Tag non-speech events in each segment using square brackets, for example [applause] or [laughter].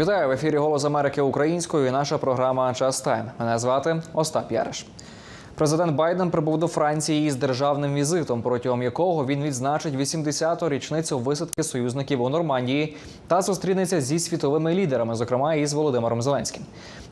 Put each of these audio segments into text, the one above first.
Вітаю в ефірі Голос Америки українською. і Наша програма Час Тайм. Мене звати Остап Яриш. Президент Байден прибув до Франції із державним візитом, протягом якого він відзначить 80-ту річницю висадки союзників у Нормандії та зустрінеться зі світовими лідерами, зокрема із Володимиром Зеленським.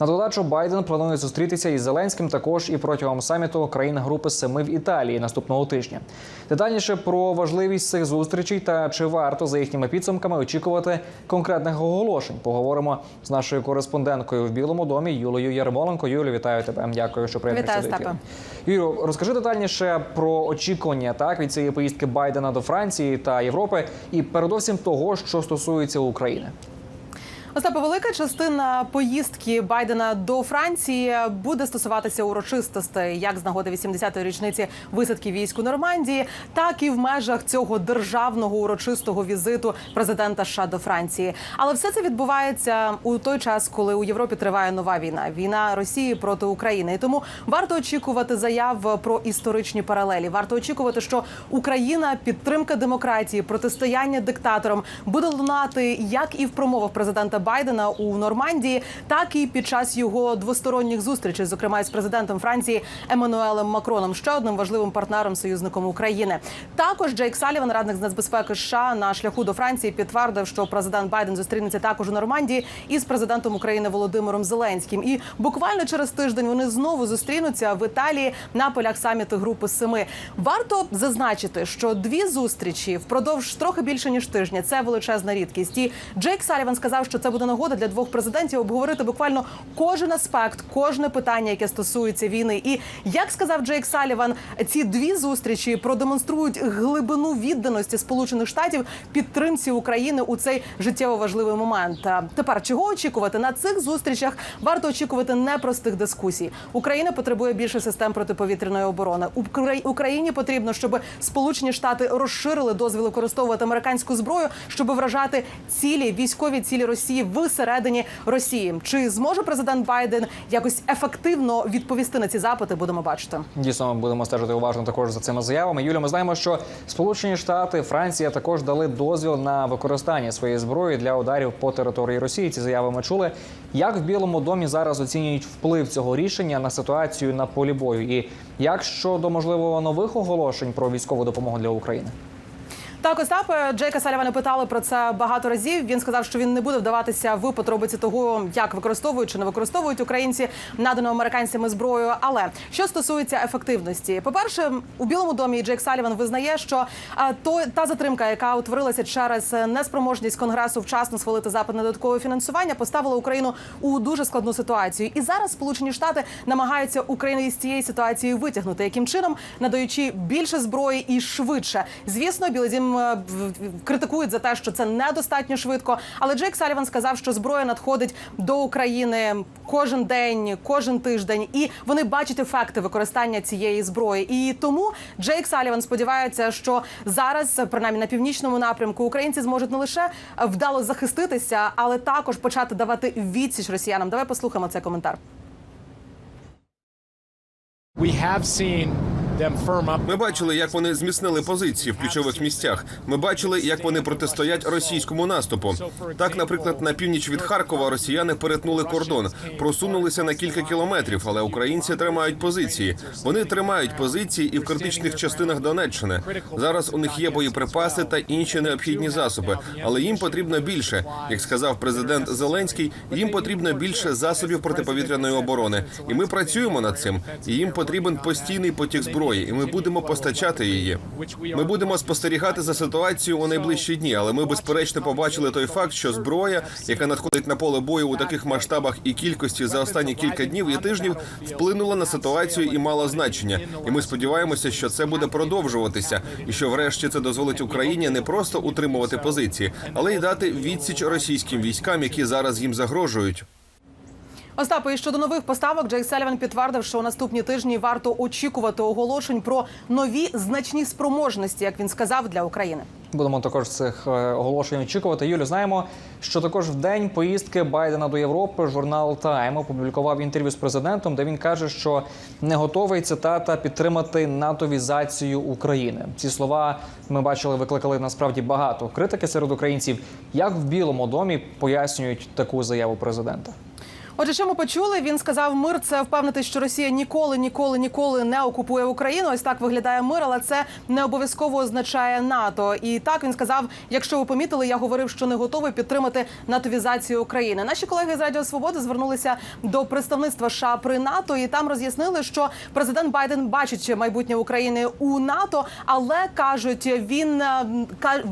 На додачу Байден планує зустрітися із Зеленським також і протягом саміту країн групи Семи в Італії наступного тижня. Детальніше про важливість цих зустрічей та чи варто за їхніми підсумками очікувати конкретних оголошень. Поговоримо з нашою кореспонденткою в Білому домі Юлею Ярмоленко. Юлю, вітаю тебе. Дякую, що приєднався Вітаю, до ефіру. Юрію, розкажи детальніше про очікування так від цієї поїздки Байдена до Франції та Європи, і передовсім того, що стосується України. Остапе, велика частина поїздки Байдена до Франції буде стосуватися урочистостей, як з нагоди 80-ї річниці висадки військ у Нормандії, так і в межах цього державного урочистого візиту президента США до Франції. Але все це відбувається у той час, коли у Європі триває нова війна війна Росії проти України. І тому варто очікувати заяв про історичні паралелі. Варто очікувати, що Україна підтримка демократії, протистояння диктаторам буде лунати як і в промовах президента Байдена у Нормандії, так і під час його двосторонніх зустрічей, зокрема із президентом Франції Еммануелем Макроном, ще одним важливим партнером союзником України. Також Джейк Саліван, радник з нацбезпеки США на шляху до Франції, підтвердив, що президент Байден зустрінеться також у Нормандії із президентом України Володимиром Зеленським. І буквально через тиждень вони знову зустрінуться в Італії на полях саміту Групи Семи. Варто зазначити, що дві зустрічі впродовж трохи більше ніж тижня це величезна рідкість. І Джейк Саліван сказав, що це буде нагода для двох президентів обговорити буквально кожен аспект, кожне питання, яке стосується війни. І як сказав Джейк Саліван, ці дві зустрічі продемонструють глибину відданості Сполучених Штатів підтримці України у цей життєво важливий момент. Тепер чого очікувати на цих зустрічах? Варто очікувати непростих дискусій. Україна потребує більше систем протиповітряної оборони. Укра- Україні потрібно, щоб Сполучені Штати розширили дозвіл використовувати американську зброю, щоб вражати цілі військові цілі Росії всередині Росії. Чи зможе президент Байден якось ефективно відповісти на ці запити? Будемо бачити. Дійсно, будемо стежити уважно також за цими заявами. Юля, ми знаємо, що Сполучені Штати, Франція також дали дозвіл на використання своєї зброї для ударів по території Росії. Ці заяви ми чули. Як в Білому домі зараз оцінюють вплив цього рішення на ситуацію на полі бою? І як щодо можливо нових оголошень про військову допомогу для України? Так, Остапе Джейка Салівана питали про це багато разів. Він сказав, що він не буде вдаватися в подробиці того, як використовують чи не використовують українці надану американцями зброю. Але що стосується ефективності, по перше, у Білому домі Джейк Саліван визнає, що а, то та затримка, яка утворилася через неспроможність конгресу вчасно схвалити запит на додаткове фінансування, поставила Україну у дуже складну ситуацію. І зараз Сполучені Штати намагаються Україну із цієї ситуації витягнути. Яким чином надаючи більше зброї і швидше. Звісно, Білий Дім е, в- в- критикують за те, що це недостатньо швидко. Але Джейк Саліван сказав, що зброя надходить до України кожен день, кожен тиждень, і вони бачать ефекти використання цієї зброї. І тому Джейк Саліван сподівається, що зараз, принаймні на північному напрямку, українці зможуть не лише вдало захиститися, але також почати давати відсіч росіянам. Давай послухаємо цей коментар. We have seen. Ми бачили, як вони зміцнили позиції в ключових місцях. Ми бачили, як вони протистоять російському наступу. Так, наприклад, на північ від Харкова росіяни перетнули кордон, просунулися на кілька кілометрів, але українці тримають позиції. Вони тримають позиції і в критичних частинах Донеччини. Зараз у них є боєприпаси та інші необхідні засоби, але їм потрібно більше. Як сказав президент Зеленський, їм потрібно більше засобів протиповітряної оборони, і ми працюємо над цим. І їм потрібен постійний потік зброї, і ми будемо постачати її. Ми будемо спостерігати за ситуацією у найближчі дні, але ми безперечно побачили той факт, що зброя, яка надходить на поле бою у таких масштабах і кількості за останні кілька днів і тижнів, вплинула на ситуацію і мала значення. І ми сподіваємося, що це буде продовжуватися, і що, врешті, це дозволить Україні не просто утримувати позиції, але й дати відсіч російським військам, які зараз їм загрожують. Остапе, і щодо нових поставок, Джей Селіван підтвердив, що у наступні тижні варто очікувати оголошень про нові значні спроможності, як він сказав, для України. Будемо також цих е, оголошень очікувати. Юлю, знаємо, що також в день поїздки Байдена до Європи журнал Тайм опублікував інтерв'ю з президентом, де він каже, що не готовий цитата підтримати натовізацію України. Ці слова ми бачили, викликали насправді багато критики серед українців. Як в Білому домі пояснюють таку заяву президента? Отже, що ми почули? Він сказав, мир це впевнити, що Росія ніколи, ніколи, ніколи не окупує Україну. Ось так виглядає мир, але це не обов'язково означає НАТО. І так він сказав: якщо ви помітили, я говорив, що не готовий підтримати натовізацію України. Наші колеги з Радіо Свободи звернулися до представництва США при НАТО, і там роз'яснили, що президент Байден бачить майбутнє України у НАТО, але кажуть, він е,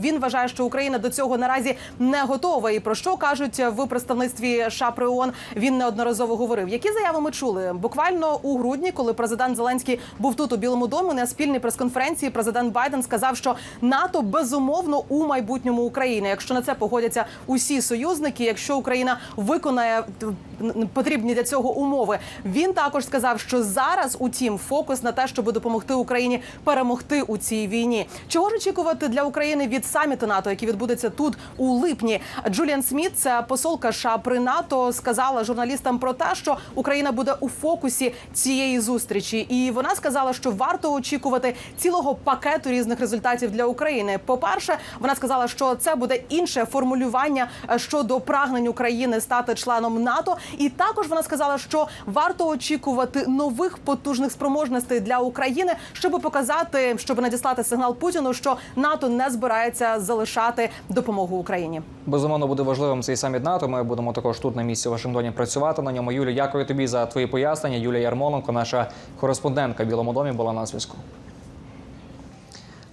він вважає, що Україна до цього наразі не готова. І про що кажуть в представництві США при ООН, Він неодноразово говорив. Які заяви ми чули? Буквально у грудні, коли президент Зеленський був тут у Білому домі на спільній прес-конференції, президент Байден сказав, що НАТО безумовно у майбутньому України, якщо на це погодяться усі союзники, якщо Україна виконає потрібні для цього умови. Він також сказав, що зараз, утім, фокус на те, щоб допомогти Україні перемогти у цій війні. Чого ж очікувати для України від саміту НАТО, який відбудеться тут у липні? Джуліан Сміт, це посолка США при НАТО, сказала журналістам про те, що Україна буде у фокусі цієї зустрічі, і вона сказала, що варто очікувати цілого пакету різних результатів для України. По перше, вона сказала, що це буде інше формулювання е, щодо прагнень України стати членом НАТО. І також вона сказала, що варто очікувати нових потужних спроможностей для України, щоб показати, щоб надіслати сигнал Путіну, що НАТО не збирається залишати допомогу Україні. Безумовно буде важливим цей саміт НАТО. Ми будемо також тут на місці в Вашингтоні працювати на ньому. Юлі, дякую тобі за твої пояснення. Юлія Ярмоленко, наша кореспондентка в Білому домі, була на зв'язку.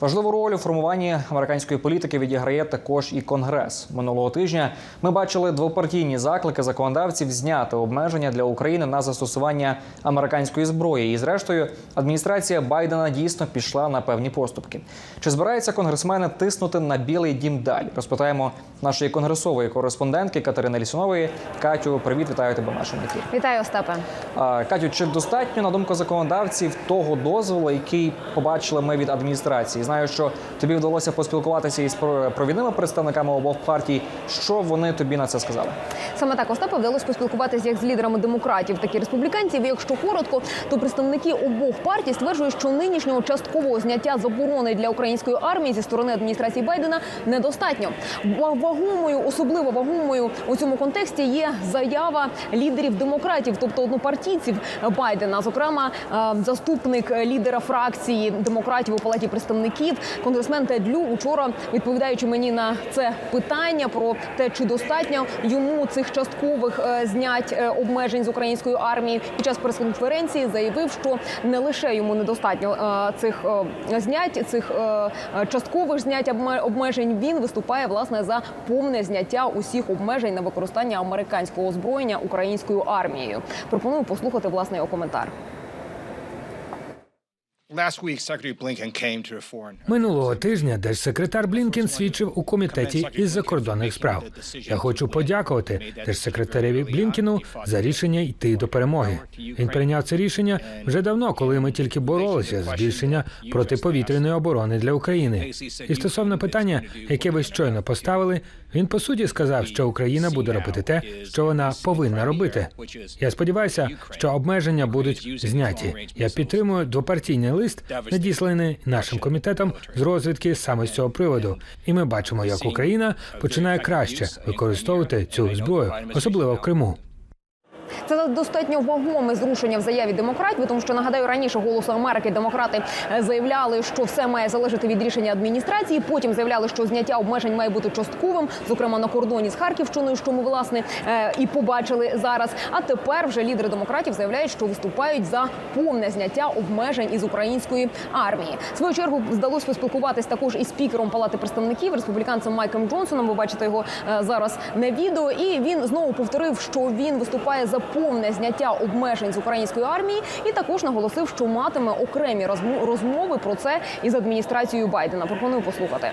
Важливу роль у формуванні американської політики відіграє також і конгрес. Минулого тижня ми бачили двопартійні заклики законодавців зняти обмеження для України на застосування американської зброї. І, зрештою, адміністрація Байдена дійсно пішла на певні поступки. Чи збираються конгресмени тиснути на білий дім далі? Розпитаємо нашої конгресової кореспондентки Катерини Лісунової. Катю, привіт, вітаю тебе в нашому ефірі. Вітаю, Остапе. Катю, чи достатньо на думку законодавців того дозволу, який побачили ми від адміністрації? Знаю, що тобі вдалося поспілкуватися із про- провідними представниками обох партій. Що вони тобі на це сказали? Саме так Остапе вдалося поспілкуватися як з лідерами демократів, так і республіканців. Якщо коротко, то представники обох партій стверджують, що нинішнього часткового зняття заборони для української армії зі сторони адміністрації Байдена недостатньо. Вагомою, особливо вагомою у цьому контексті є заява лідерів демократів, тобто однопартійців Байдена. Зокрема, е, заступник лідера фракції демократів у палаті представників, конгресмен Тед Лю, учора відповідаючи мені на це питання про те, чи достатньо йому цих часткових е, знять е, обмежень з української армії під час прес-конференції, заявив, що не лише йому недостатньо е, цих знять, цих часткових знять обмежень. Він виступає власне за повне зняття усіх обмежень на використання американського озброєння українською армією. Пропоную послухати власне його коментар. Минулого тижня держсекретар Блінкен свідчив у комітеті із закордонних справ. Я хочу подякувати держсекретареві Блінкену за рішення йти до перемоги. Він прийняв це рішення вже давно, коли ми тільки боролися з збільшення протиповітряної оборони для України. І стосовно питання, яке ви щойно поставили, він по суті сказав, що Україна буде робити те, що вона повинна робити. Я сподіваюся, що обмеження будуть зняті. Я підтримую двопартійний лист, надісланий нашим комітетом з розвідки саме з цього приводу. І ми бачимо, як Україна починає краще використовувати цю зброю, особливо в Криму. Це достатньо вагоме зрушення в заяві демократів, тому що нагадаю, раніше голосу Америки демократи е, заявляли, що все має залежати від рішення адміністрації. Потім заявляли, що зняття обмежень має бути частковим, зокрема на кордоні з Харківщиною, що ми власне е, і побачили зараз. А тепер вже лідери демократів заявляють, що виступають за повне зняття обмежень із української армії. В свою чергу вдалося поспілкуватись також із спікером Палати представників республіканцем Майком Джонсоном. Ви бачите його е, зараз на відео, і він знову повторив, що він виступає за повне зняття обмежень з української армії, і також наголосив, що матиме окремі розмови про це із адміністрацією Байдена. Пропоную послухати.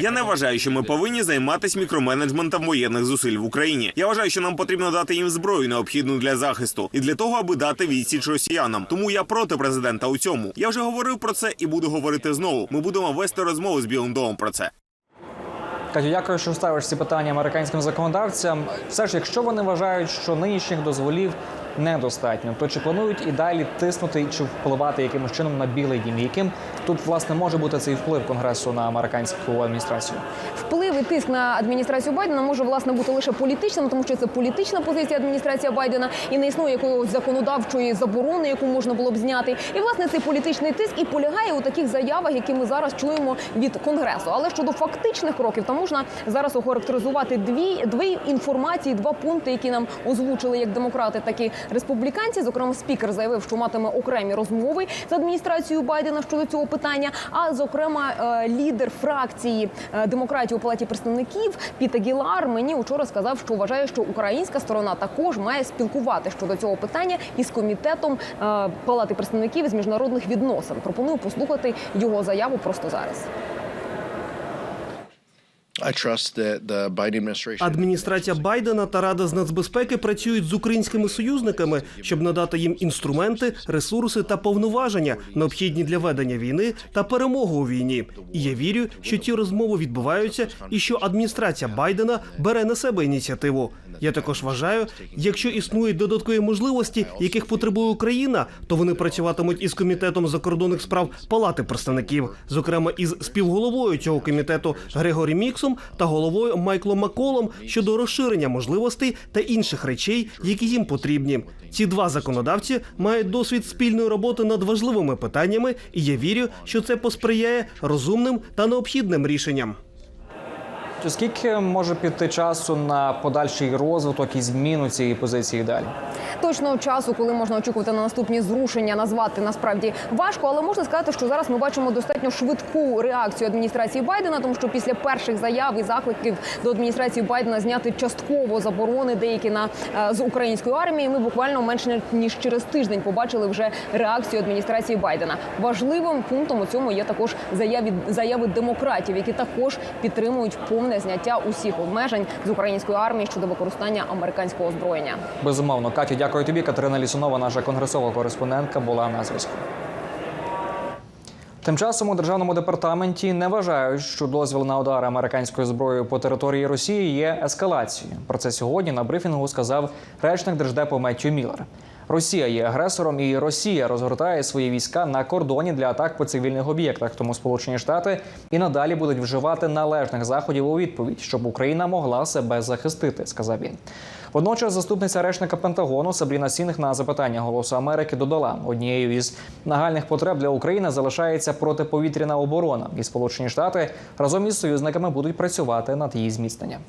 Я не вважаю, що ми повинні займатися мікроменеджментом воєнних зусиль в Україні. Я вважаю, що нам потрібно дати їм зброю, необхідну для захисту, і для того, аби дати відсіч росіянам. Тому я проти президента у цьому. Я вже говорив про це і буду говорити знову. Ми будемо вести розмову з Білим домом про це. Катю, дякую, що ставиш ці питання американським законодавцям. Все ж, якщо вони вважають, що нинішніх дозволів недостатньо, то чи планують і далі тиснути чи впливати якимось чином на білий дім? Яким тут власне може бути цей вплив конгресу на американську адміністрацію? Вплив і тиск на адміністрацію Байдена може власне бути лише політичним, тому що це політична позиція адміністрації Байдена і не існує якоїсь законодавчої заборони, яку можна було б зняти. І власне цей політичний тиск і полягає у таких заявах, які ми зараз чуємо від конгресу. Але щодо фактичних кроків, то можна зараз охарактеризувати дві дві інформації, два пункти, які нам озвучили як демократи, так і республіканці. Зокрема, спікер заявив, що матиме окремі розмови з адміністрацією Байдена щодо цього питання. А зокрема, е, лідер фракції е, демократів у палаті представників Піта Гілар мені вчора сказав, що вважає, що українська сторона також має спілкувати щодо цього питання із комітетом е, палати представників з міжнародних відносин. Пропоную послухати його заяву просто зараз. Адміністрація Байдена та Рада з нацбезпеки працюють з українськими союзниками, щоб надати їм інструменти, ресурси та повноваження, необхідні для ведення війни та перемоги у війні. І я вірю, що ці розмови відбуваються, і що адміністрація Байдена бере на себе ініціативу. Я також вважаю, якщо існують додаткові можливості, яких потребує Україна, то вони працюватимуть із комітетом закордонних справ Палати представників, зокрема із співголовою цього комітету Грегорі Міксом та головою Майклом Маколом щодо розширення можливостей та інших речей, які їм потрібні. Ці два законодавці мають досвід спільної роботи над важливими питаннями, і я вірю, що це посприяє розумним та необхідним рішенням. Скільки може піти часу на подальший розвиток і зміну цієї позиції далі? Точного часу, коли можна очікувати на наступні зрушення, назвати насправді важко, але можна сказати, що зараз ми бачимо достатньо швидку реакцію адміністрації Байдена, тому що після перших заяв і закликів до адміністрації Байдена зняти частково заборони деякі на е, з української армії. Ми буквально менше ніж через тиждень побачили вже реакцію адміністрації Байдена. Важливим пунктом у цьому є також заяви заяви демократів, які також підтримують повне зняття усіх обмежень з української армії щодо використання американського озброєння. Безумовно, Катю, дякую тобі. Катерина Лісунова, наша конгресова кореспондентка, була на зв'язку. Тим часом у державному департаменті не вважають, що дозвіл на удари американською зброєю по території Росії є ескалацією. Про це сьогодні на брифінгу сказав речник держдепу Меттю Міллер. Росія є агресором, і Росія розгортає свої війська на кордоні для атак по цивільних об'єктах. Тому Сполучені Штати і надалі будуть вживати належних заходів у відповідь, щоб Україна могла себе захистити, сказав він. Водночас, заступниця речника Пентагону Сабріна Сінг на запитання Голосу Америки додала, однією із нагальних потреб для України залишається протиповітряна оборона, і Сполучені Штати разом із союзниками будуть працювати над її зміцненням.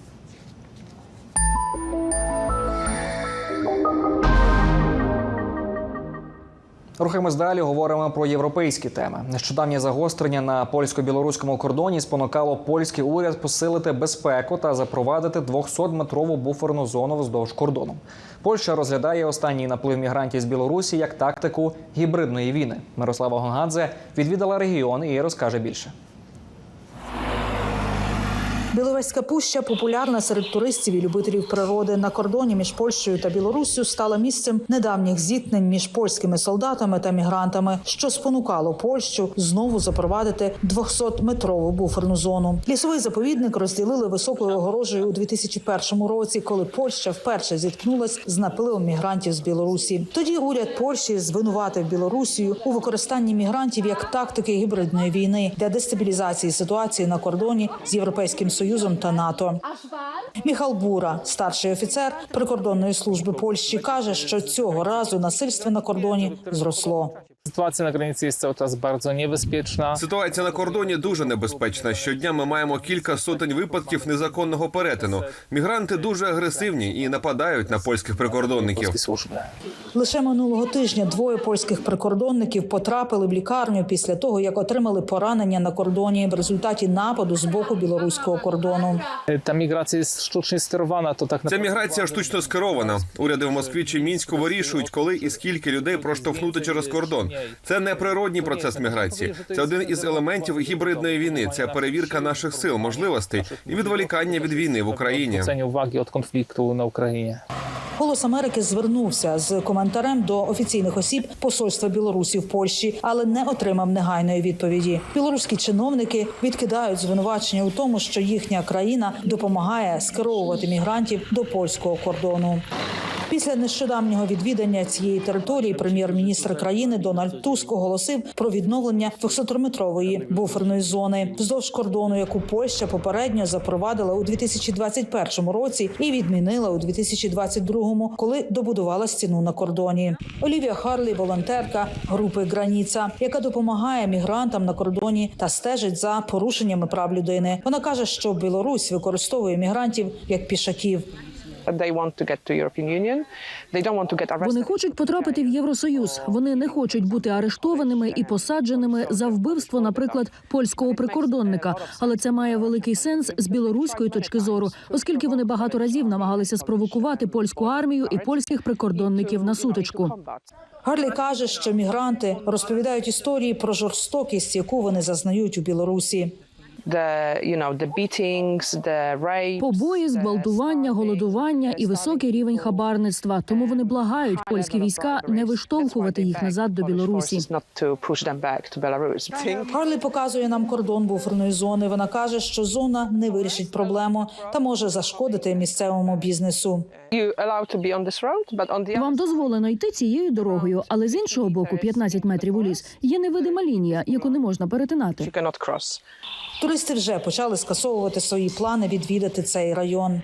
Рухаємось далі. Говоримо про європейські теми. Нещодавнє загострення на польсько-білоруському кордоні спонукало польський уряд посилити безпеку та запровадити 200-метрову буферну зону вздовж кордону. Польща розглядає останній наплив мігрантів з Білорусі як тактику гібридної війни. Мирослава Гонгадзе відвідала регіон і розкаже більше. Біловезька пуща популярна серед туристів і любителів природи на кордоні між Польщею та Білоруссю стала місцем недавніх зіткнень між польськими солдатами та мігрантами, що спонукало Польщу знову запровадити 200-метрову буферну зону. Лісовий заповідник розділили високою огорожею у 2001 році, коли Польща вперше зіткнулась з напливом мігрантів з Білорусі. Тоді уряд Польщі звинуватив Білорусію у використанні мігрантів як тактики гібридної війни для дестабілізації ситуації на кордоні з європейським союзом та НАТО. Міхал Бура, старший офіцер прикордонної служби Польщі, каже, що цього разу насильство на кордоні зросло. Na granicy jest cały czas bardzo niebezpieczna. Ситуація на кордоні дуже небезпечна. Щодня ми маємо кілька сотень випадків незаконного перетину. Мігранти дуже агресивні і нападають на польських прикордонників. Лише минулого тижня двоє польських прикордонників потрапили в лікарню після того, як отримали поранення на кордоні в результаті нападу з боку білоруського кордону. Ta migracja jest sztucznie sterowana, to tak Ця міграція штучно скерована. Уряди в Москві чи мінську вирішують, коли і скільки людей проштовхнути через кордон. Це не природній процес міграції. Це один із елементів гібридної війни. Це перевірка наших сил, можливостей і відволікання від війни в Україні. odwrócenie uwagi od konfliktu na Ukrainie. Голос Америки звернувся з коментарем до офіційних осіб посольства Білорусі в Польщі, але не отримав негайної відповіді. Білоруські чиновники відкидають звинувачення у тому, що їхня країна допомагає скеровувати мігрантів до польського кордону. Після нещодавнього відвідання цієї території прем'єр-міністр країни Дональд Туск оголосив про відновлення 200-метрової буферної зони вздовж кордону, яку Польща попередньо запровадила у 2021 році і відмінила у 2022, коли добудувала стіну на кордоні. Олівія Харлі, волонтерка групи Граніца, яка допомагає мігрантам на кордоні та стежить за порушеннями прав людини. Вона каже, що Білорусь використовує мігрантів як пішаків. Вони хочуть потрапити в Євросоюз. Вони не хочуть бути арештованими і посадженими за вбивство, наприклад, польського прикордонника. Але це має великий сенс з білоруської точки зору, оскільки вони багато разів намагалися спровокувати польську армію і польських прикордонників на сутичку. Гарлі каже, що мігранти розповідають історії про жорстокість, яку вони зазнають у Білорусі. Побої, зґвалтування, голодування і високий рівень хабарництва. Тому вони благають польські війська не виштовхувати їх назад до Білорусі. Гарлі показує нам кордон буферної зони. Вона каже, що зона не вирішить проблему та може зашкодити місцевому бізнесу. Вам дозволено йти цією дорогою, але з іншого боку, 15 метрів у ліс, є невидима лінія, яку не можна перетинати. Туристи вже почали скасовувати свої плани відвідати цей район.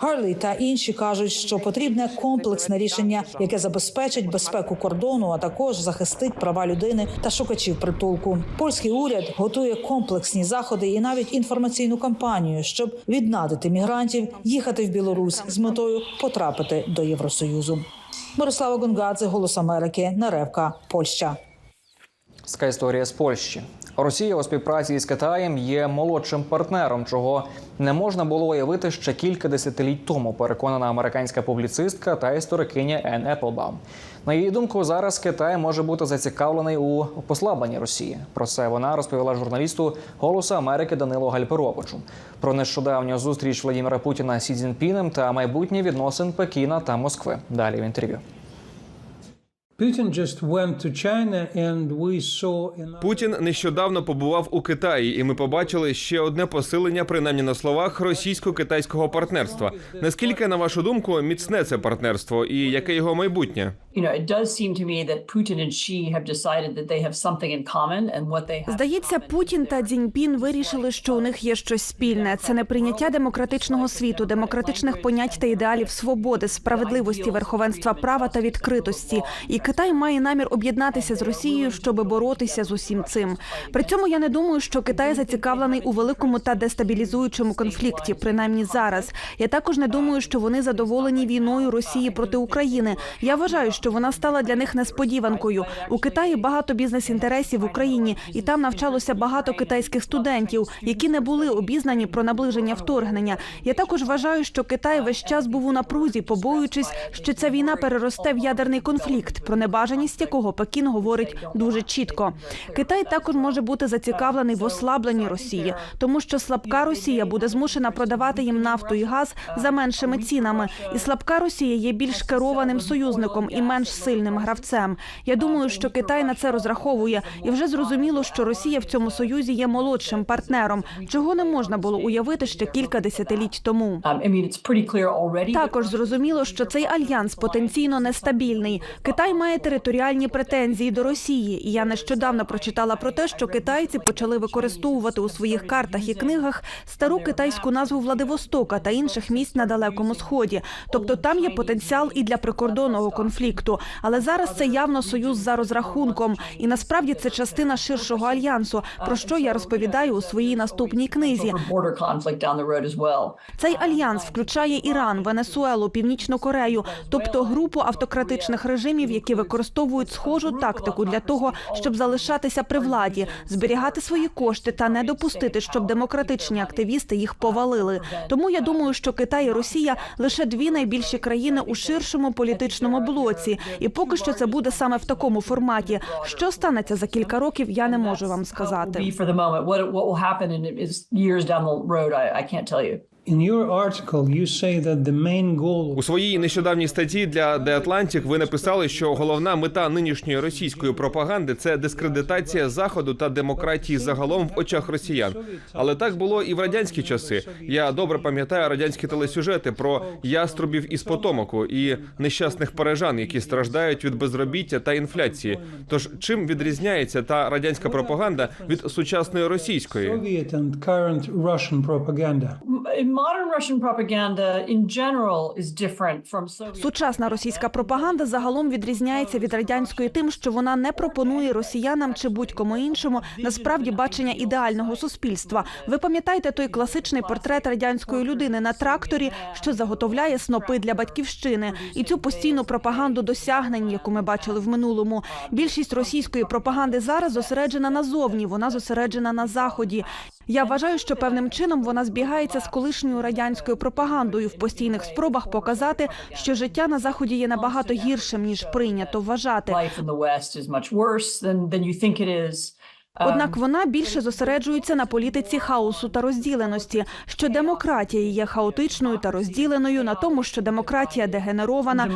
Гарлі та інші кажуть, що потрібне комплексне рішення, яке забезпечить безпеку кордону, а також захистить права людини та шукачів притулку. Польський уряд готує комплексні заходи і навіть інформаційну кампанію, щоб віднадити мігрантів їхати в Білорусь з метою потрапити до Євросоюзу. Мирослава Гонгадзе, Голос Америки, Наревка, Польща. Ска історія з Польщі. Росія у співпраці із Китаєм є молодшим партнером, чого не можна було уявити ще кілька десятиліть тому. Переконана американська публіцистка та історикиня Ен Еплбаум. На її думку, зараз Китай може бути зацікавлений у послабленні Росії. Про це вона розповіла журналісту Голосу Америки Данилу Гальперовичу. Про нещодавню зустріч Владимира Путіна з Сі Цзіньпінем та майбутнє відносин Пекіна та Москви. Далі в інтерв'ю. Путін нещодавно побував у Китаї, і ми побачили ще одне посилення, принаймні на словах, російсько-китайського партнерства. Наскільки, на вашу думку, міцне це партнерство і яке його майбутнє? Здається, Путін та Цзіньпін вирішили, що у них є щось спільне. Це неприйняття демократичного світу, демократичних понять та ідеалів свободи, справедливості, верховенства права та відкритості. І Китай має намір об'єднатися з Росією, щоб боротися з усім цим. При цьому я не думаю, що Китай зацікавлений у великому та дестабілізуючому конфлікті, принаймні зараз. Я також не думаю, що вони задоволені війною Росії проти України. Я вважаю, що вона стала для них несподіванкою. У Китаї багато бізнес-інтересів в Україні, і там навчалося багато китайських студентів, які не були обізнані про наближення вторгнення. Я також вважаю, що Китай весь час був у напрузі, побоюючись, що ця війна переросте в ядерний конфлікт, небажаність якого Пекін говорить дуже чітко. Китай також може бути зацікавлений в ослабленні Росії, тому що слабка Росія буде змушена продавати їм нафту і газ за меншими цінами, і слабка Росія є більш керованим союзником і менш сильним гравцем. Я думаю, що Китай на це розраховує, і вже зрозуміло, що Росія в цьому союзі є молодшим партнером, чого не можна було уявити ще кілька десятиліть тому. Також зрозуміло, що цей альянс потенційно нестабільний. Китай має територіальні претензії до Росії. І я нещодавно прочитала про те, що китайці почали використовувати у своїх картах і книгах стару китайську назву Владивостока та інших місць на далекому сході. Тобто там є потенціал і для прикордонного конфлікту. Але зараз це явно союз за розрахунком, і насправді це частина ширшого альянсу, про що я розповідаю у своїй наступній книзі. Цей альянс включає Іран, Венесуелу, Північну Корею, тобто групу автократичних режимів, які використовують схожу тактику для того, щоб залишатися при владі, зберігати свої кошти та не допустити, щоб демократичні активісти їх повалили. Тому я думаю, що Китай і Росія лише дві найбільші країни у ширшому політичному блоці, і поки що це буде саме в такому форматі. Що станеться за кілька років, я не можу вам сказати. У своїй нещодавній статті для The Atlantic ви написали, що головна мета нинішньої російської пропаганди це дискредитація заходу та демократії загалом в очах росіян. Але так було і в радянські часи. Я добре пам'ятаю радянські телесюжети про яструбів із Потомоку і нещасних парижан, які страждають від безробіття та інфляції. Тож чим відрізняється та радянська пропаганда від сучасної російської? Сучасна російська пропаганда загалом відрізняється від радянської тим, що вона не пропонує росіянам чи будь-кому іншому насправді бачення ідеального суспільства. Ви пам'ятаєте той класичний портрет радянської людини на тракторі, що заготовляє снопи для батьківщини, і цю постійну пропаганду досягнень, яку ми бачили в минулому. Більшість російської пропаганди зараз зосереджена назовні, вона зосереджена на заході. Я вважаю, що певним чином вона збігається з колишньою радянською пропагандою в постійних спробах показати, що життя на заході є набагато гіршим ніж прийнято вважати. Is. Um, Однак вона більше зосереджується на політиці хаосу та розділеності, що демократія є хаотичною та розділеною, на тому, що демократія дегенерована.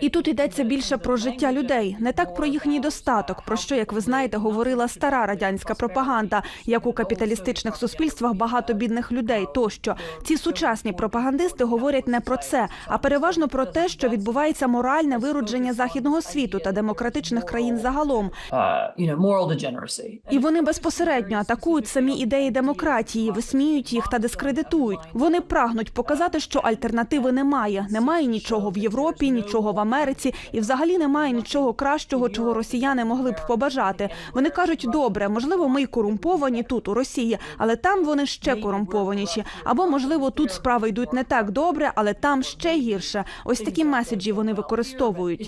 І тут йдеться більше про життя людей, не так про їхній достаток, про що, як ви знаєте, говорила стара радянська пропаганда, як у капіталістичних суспільствах багато бідних людей. Тощо ці сучасні пропагандисти говорять не про це, а переважно про те, що відбувається моральне виродження західного світу та демократичних країн загалом. І вони безпосередньо атакують самі ідеї демократії, висміюють їх та дискредитують. Вони прагнуть показати, що альтернативи немає. Немає нічого в Європі, нічого в Америці, і взагалі немає нічого кращого, чого росіяни могли б побажати. Вони кажуть, добре, можливо, ми й корумповані тут у Росії, але там вони ще корумпованіші. Або можливо, тут справи йдуть не так добре, але там ще гірше. Ось такі меседжі вони використовують.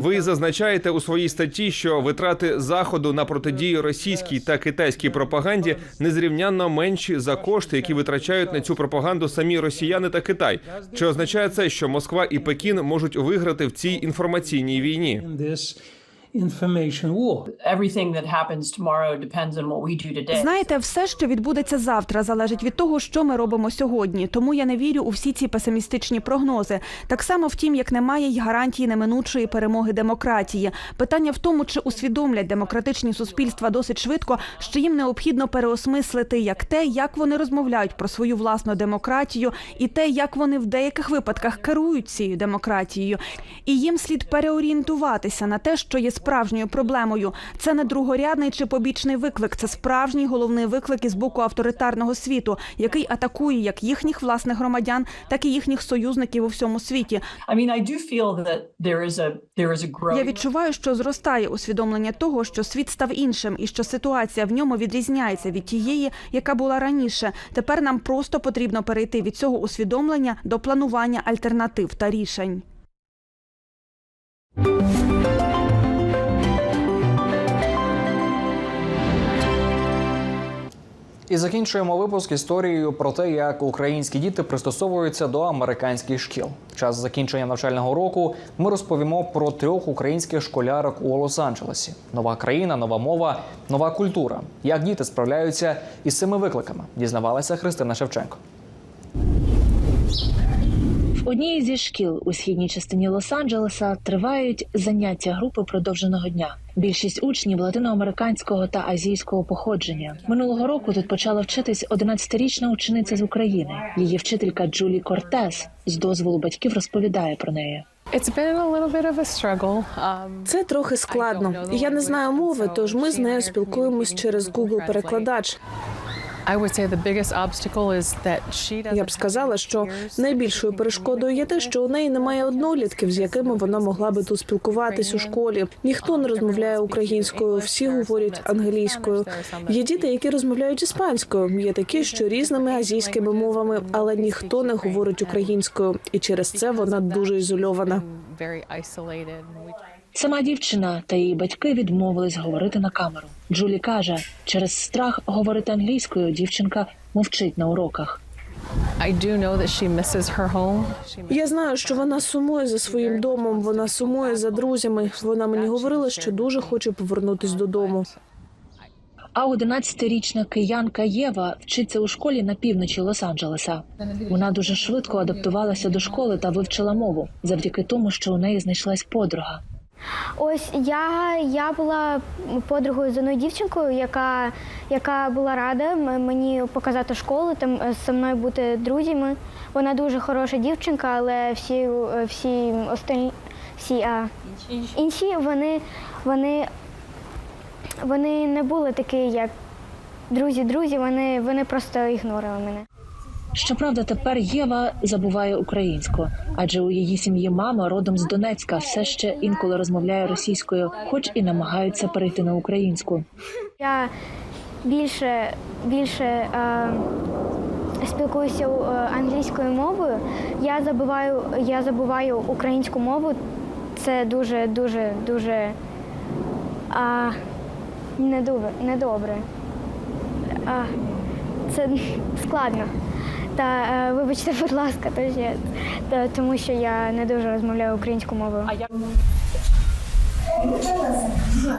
Ви зазначаєте у своїй статті, що витрати заходу на протидію російській та китайській пропаганді незрівнянно менші за кошти, які витрачають на цю пропаганду самі росіяни та Китай. Чи означає це, що Москва і Пекін можуть виграти в цій інформаційній війні? Information war. Everything that happens tomorrow depends on what we do today. Знаєте, все, що відбудеться завтра, залежить від того, що ми робимо сьогодні. Тому я не вірю у всі ці песимістичні прогнози. Так само, втім, як немає й гарантії неминучої перемоги демократії. Питання в тому, чи усвідомлять демократичні суспільства досить швидко, що їм необхідно переосмислити як те, як вони розмовляють про свою власну демократію, і те, як вони в деяких випадках керують цією демократією. І їм слід переорієнтуватися на те, що є справжньою проблемою. Це не другорядний чи побічний виклик, це справжній головний виклик із боку авторитарного світу, який атакує як їхніх власних громадян, так і їхніх союзників у всьому світі. Я відчуваю, що зростає усвідомлення того, що світ став іншим, і що ситуація в ньому відрізняється від тієї, яка була раніше. Тепер нам просто потрібно перейти від цього усвідомлення до планування альтернатив та рішень. І закінчуємо випуск історією про те, як українські діти пристосовуються до американських шкіл. Час закінчення навчального року ми розповімо про трьох українських школярок у Лос-Анджелесі. Нова країна, нова мова, нова культура. Як діти справляються із цими викликами? Дізнавалася Христина Шевченко. В одній зі шкіл у східній частині Лос-Анджелеса тривають заняття групи продовженого дня. Більшість учнів латиноамериканського та азійського походження. Минулого року тут почала вчитись 11-річна учениця з України. Її вчителька Джулі Кортес з дозволу батьків розповідає про неї. Це трохи складно. Я не знаю мови, тож ми з нею спілкуємось через Google перекладач. Я б сказала, що найбільшою перешкодою є те, що у неї немає однолітків, з якими вона могла би тут спілкуватись у школі. Ніхто не розмовляє українською, всі говорять англійською. Є діти, які розмовляють іспанською. Є такі, що різними азійськими мовами, але ніхто не говорить українською, і через це вона дуже ізольована. Сама дівчина та її батьки відмовились говорити на камеру. Джулі каже, через страх говорити англійською дівчинка мовчить на уроках. Я знаю, що вона сумує за своїм домом. Вона сумує за друзями. Вона мені говорила, що дуже хоче повернутись додому. А 11-річна киянка Єва вчиться у школі на півночі Лос-Анджелеса. Вона дуже швидко адаптувалася до школи та вивчила мову завдяки тому, що у неї знайшлась подруга. Ось я, я була подругою з одною дівчинкою, яка, яка була рада мені показати школу, там е, зі мною бути друзями. Вона дуже хороша дівчинка, але всі, е, всі остальні всі, а, інші вони, вони, вони не були такі, як друзі-друзі, вони, вони просто ігнорили мене. Щоправда, тепер Єва забуває українську, адже у її сім'ї мама родом з Донецька все ще інколи розмовляє російською, хоч і намагаються перейти на українську. Я більше, більше е, спілкуюся е, англійською мовою. Я забуваю, я забуваю українську мову. Це дуже, дуже, дуже а, недобре. недобре. А, це складно. Та е, вибачте, [laughs] будь ласка, то ще, та, тому що я не дуже розмовляю українською мовою.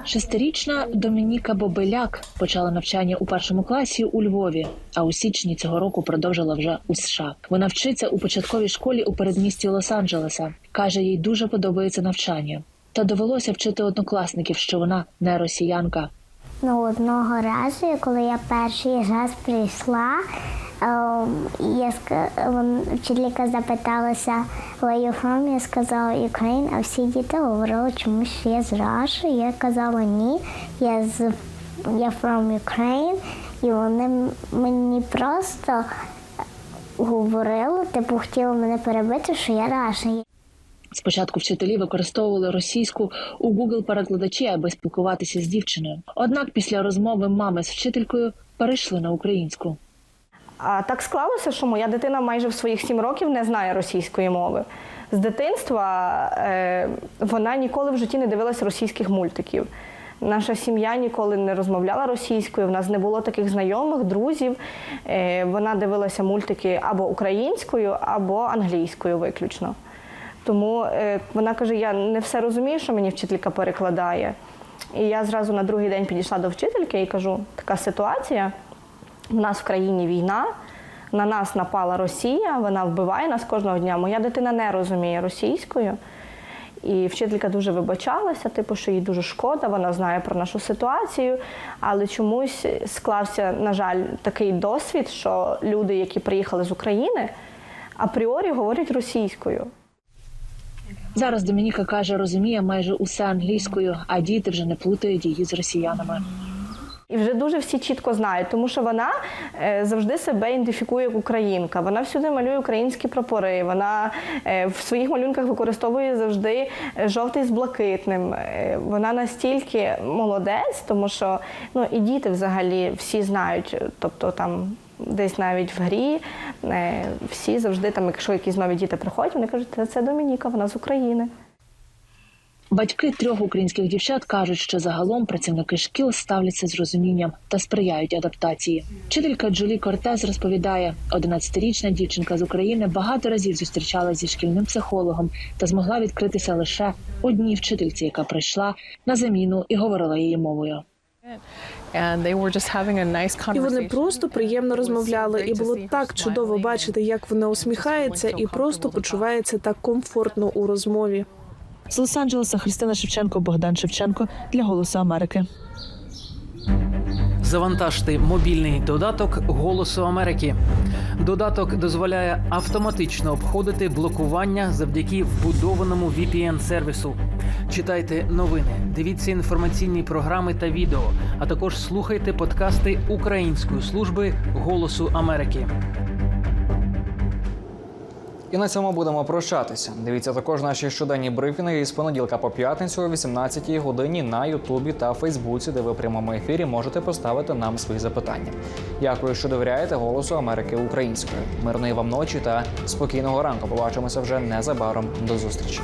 Шестирічна Домініка Бобеляк почала навчання у першому класі у Львові, а у січні цього року продовжила вже у США. Вона вчиться у початковій школі у передмісті Лос-Анджелеса. каже, їй дуже подобається навчання. Та довелося вчити однокласників, що вона не росіянка. Ну, одного разу, коли я перший раз прийшла, я ска- вчителька запиталася where you from, я сказала Ukraine, а всі діти говорили, чому що я з Раші. Я казала ні, я з я from Ukraine, і вони мені просто говорили, типу хотіли мене перебити, що я Раша. Спочатку вчителі використовували російську у Google перекладачі, аби спілкуватися з дівчиною. Однак після розмови мами з вчителькою перейшли на українську. А так склалося, що моя дитина майже в своїх сім років не знає російської мови. З дитинства е, вона ніколи в житті не дивилася російських мультиків. Наша сім'я ніколи не розмовляла російською, в нас не було таких знайомих, друзів. Е, вона дивилася мультики або українською, або англійською виключно. Тому е, вона каже: я не все розумію, що мені вчителька перекладає. І я зразу на другий день підійшла до вчительки і кажу: така ситуація. У нас в країні війна, на нас напала Росія, вона вбиває нас кожного дня. Моя дитина не розуміє російською. І вчителька дуже вибачалася, типу, що їй дуже шкода, вона знає про нашу ситуацію, але чомусь склався, на жаль, такий досвід, що люди, які приїхали з України, апріорі говорять російською. Зараз Домініка каже, розуміє майже усе англійською, а діти вже не плутають її з росіянами. І вже дуже всі чітко знають, тому що вона е, завжди себе ідентифікує як українка. Вона всюди малює українські прапори. Вона е, в своїх малюнках використовує завжди е, жовтий з блакитним. Вона настільки молодець, тому що ну і діти взагалі всі знають, тобто там. Десь навіть в грі всі завжди там, якщо якісь нові діти приходять, вони кажуть, це Домініка, вона з України. Батьки трьох українських дівчат кажуть, що загалом працівники шкіл ставляться з розумінням та сприяють адаптації. Вчителька Джулі Кортес розповідає, 11-річна дівчинка з України багато разів зустрічалася зі шкільним психологом та змогла відкритися лише одній вчительці, яка прийшла на заміну і говорила її мовою. І вони просто приємно розмовляли, і було так чудово бачити, як вона усміхається і просто почувається так комфортно у розмові. З Лос-Анджелеса Христина Шевченко, Богдан Шевченко для Голосу Америки. Завантажте мобільний додаток Голосу Америки. Додаток дозволяє автоматично обходити блокування завдяки вбудованому VPN-сервісу. Читайте новини, дивіться інформаційні програми та відео, а також слухайте подкасти Української служби Голосу Америки. І на цьому будемо прощатися. Дивіться також наші щоденні брифінги із понеділка по п'ятницю о 18-й годині на Ютубі та Фейсбуці, де ви в прямому ефірі можете поставити нам свої запитання. Дякую, що довіряєте голосу Америки українською. Мирної вам ночі та спокійного ранку. Побачимося вже незабаром. До зустрічі.